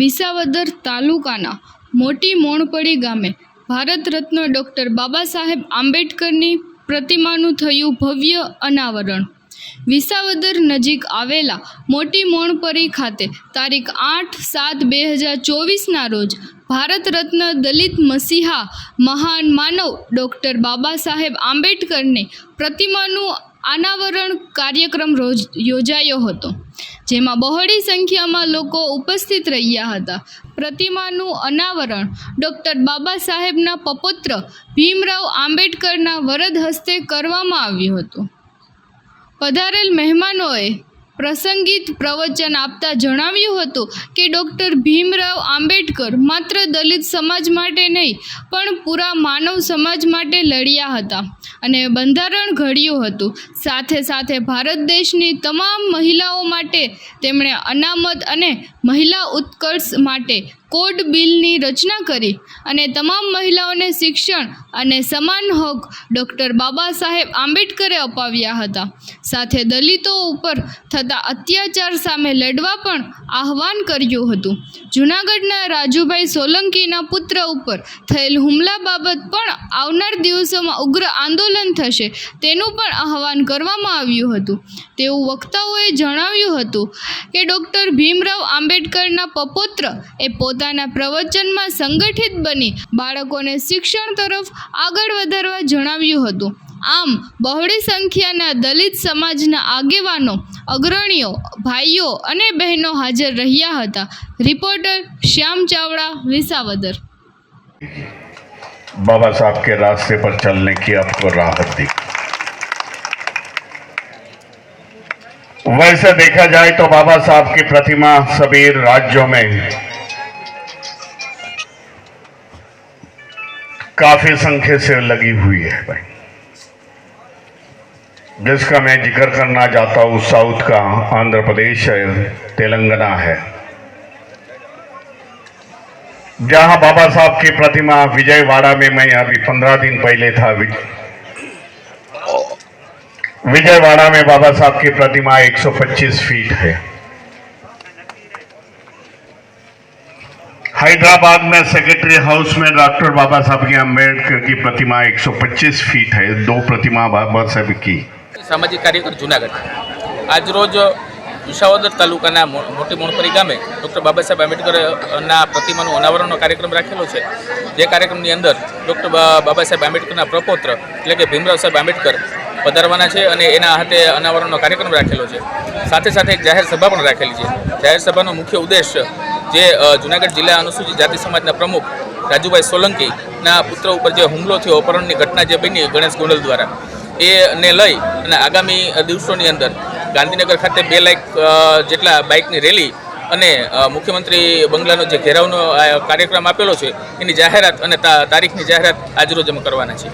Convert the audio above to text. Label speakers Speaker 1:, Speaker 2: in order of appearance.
Speaker 1: વિસાવદર તાલુકાના મોટી મોણપડી ગામે ભારત રત્ન ડૉક્ટર બાબા સાહેબ આંબેડકરની પ્રતિમાનું થયું ભવ્ય અનાવરણ. વિસાવદર નજીક આવેલા મોટી મોણપરી ખાતે તારીખ આઠ સાત બે હજાર ચોવીસના રોજ ભારત રત્ન દલિત મસીહા મહાન માનવ ડૉક્ટર બાબા સાહેબ આંબેડકરની પ્રતિમાનું અનાવરણ કાર્યક્રમ યોજાયો હતો, જેમાં બહોળી સંખ્યામાં લોકો ઉપસ્થિત રહ્યા હતા. પ્રતિમાનું અનાવરણ ડૉક્ટર બાબા સાહેબના પપુત્ર ભીમરાવ આંબેડકરના વરદ હસ્તે કરવામાં આવ્યું હતું. પધારેલ મહેમાનોએ પ્રસંગિત પ્રવચન આપતા જણાવ્યું હતું કે ડૉક્ટર ભીમરાવ આંબેડકર માત્ર દલિત સમાજ માટે નહીં, પણ પૂરા માનવ સમાજ માટે લડ્યા હતા અને બંધારણ ઘડ્યું હતું. સાથે સાથે ભારત દેશની તમામ મહિલાઓ માટે તેમણે અનામત અને મહિલા ઉત્કર્ષ માટે કોડ બિલની રચના કરી અને તમામ મહિલાઓને શિક્ષણ અને સમાન હક ડૉક્ટર બાબા સાહેબ આંબેડકરે અપાવ્યા હતા. સાથે દલિતો ઉપર થતા અત્યાચાર સામે લડવા પણ આહવાન કર્યું હતું. જૂનાગઢના રાજુભાઈ સોલંકીના પુત્ર ઉપર થયેલ હુમલા બાબત પણ આવનાર દિવસોમાં ઉગ્ર આંદોલન થશે તેનું પણ આહવાન કરવામાં આવ્યું હતું. તેવું વક્તાઓએ જણાવ્યું હતું કે ડૉક્ટર ભીમરાવ આંબેડકરના પપોત્ર એ પોતાના પ્રવચનમાં સંગઠિત બની બાળકોને શિક્ષણ તરફ આગળ વધારવા જણાવ્યું હતું આમ બહોળી સંખ્યાના દલિત સમાજના આગેવાનો અગ્રણીઓ ભાઈઓ અને બહેનો હાજર રહ્યા હતા રિપોર્ટર શ્યામ ચાવડા વિસાવદર
Speaker 2: बाबा साहब के रास्ते पर चलने की आपको राहत दी वैसे देखा जाए तो बाबा साहब की प्रतिमा सभी राज्यों में काफ़ी संख्या से लगी हुई है भाई। जिसका मैं ज़िक्र करना चाहता हूँ, साउथ का आंध्र प्रदेश है, तेलंगाना है। जहाँ बाबा साहब की प्रतिमा विजयवाड़ा में मैं अभी पंद्रह दिन पहले था विजयवाड़ा में बाबा साहब की प्रतिमा 125 फीट है। हैदराबाद में सेक्रेटरी हाउस में डॉक्टर बाबा साहब की अम्बेडकर की प्रतिमा 125 फीट है दो प्रतिमा बाबा साहब की
Speaker 3: સામાજિક કાર્યકર જુનાગઢ આજરોજ વિસાવદર તાલુકાના મો- મોટી મોણપરી ગામે ડૉક્ટર બાબા સાહેબ આંબેડકરના પ્રતિમાનું અનાવરણનો કાર્યક્રમ રાખેલો છે જે કાર્યક્રમની અંદર ડૉક્ટર બાબા સાહેબ આંબેડકરના પ્રપોત્ર એટલે કે ભીમરાવ સાહેબ આંબેડકર પધારવાના છે અને એના હાથે અનાવરણનો કાર્યક્રમ રાખેલો છે સાથે સાથે એક જાહેર સભા પણ રાખેલી છે જાહેર સભાનો મુખ્ય ઉદ્દેશ જે જૂનાગઢ જિલ્લા અનુસૂચિત જાતિ સમાજના પ્રમુખ રાજુભાઈ સોલંકીના પુત્ર ઉપર જે હુમલો થયો, અપહરણની ઘટના જે બની, ગણેશ ગોંડલ દ્વારા. એને લઈ અને આગામી દિવસોની અંદર ગાંધીનગર ખાતે બે લાખ જેટલા બાઇકની રેલી અને મુખ્યમંત્રી બંગલાનો જે ઘેરાવનો કાર્યક્રમ આપેલો છે, એની જાહેરાત અને તારીખની જાહેરાત આજરોજ અમે કરવાના છીએ.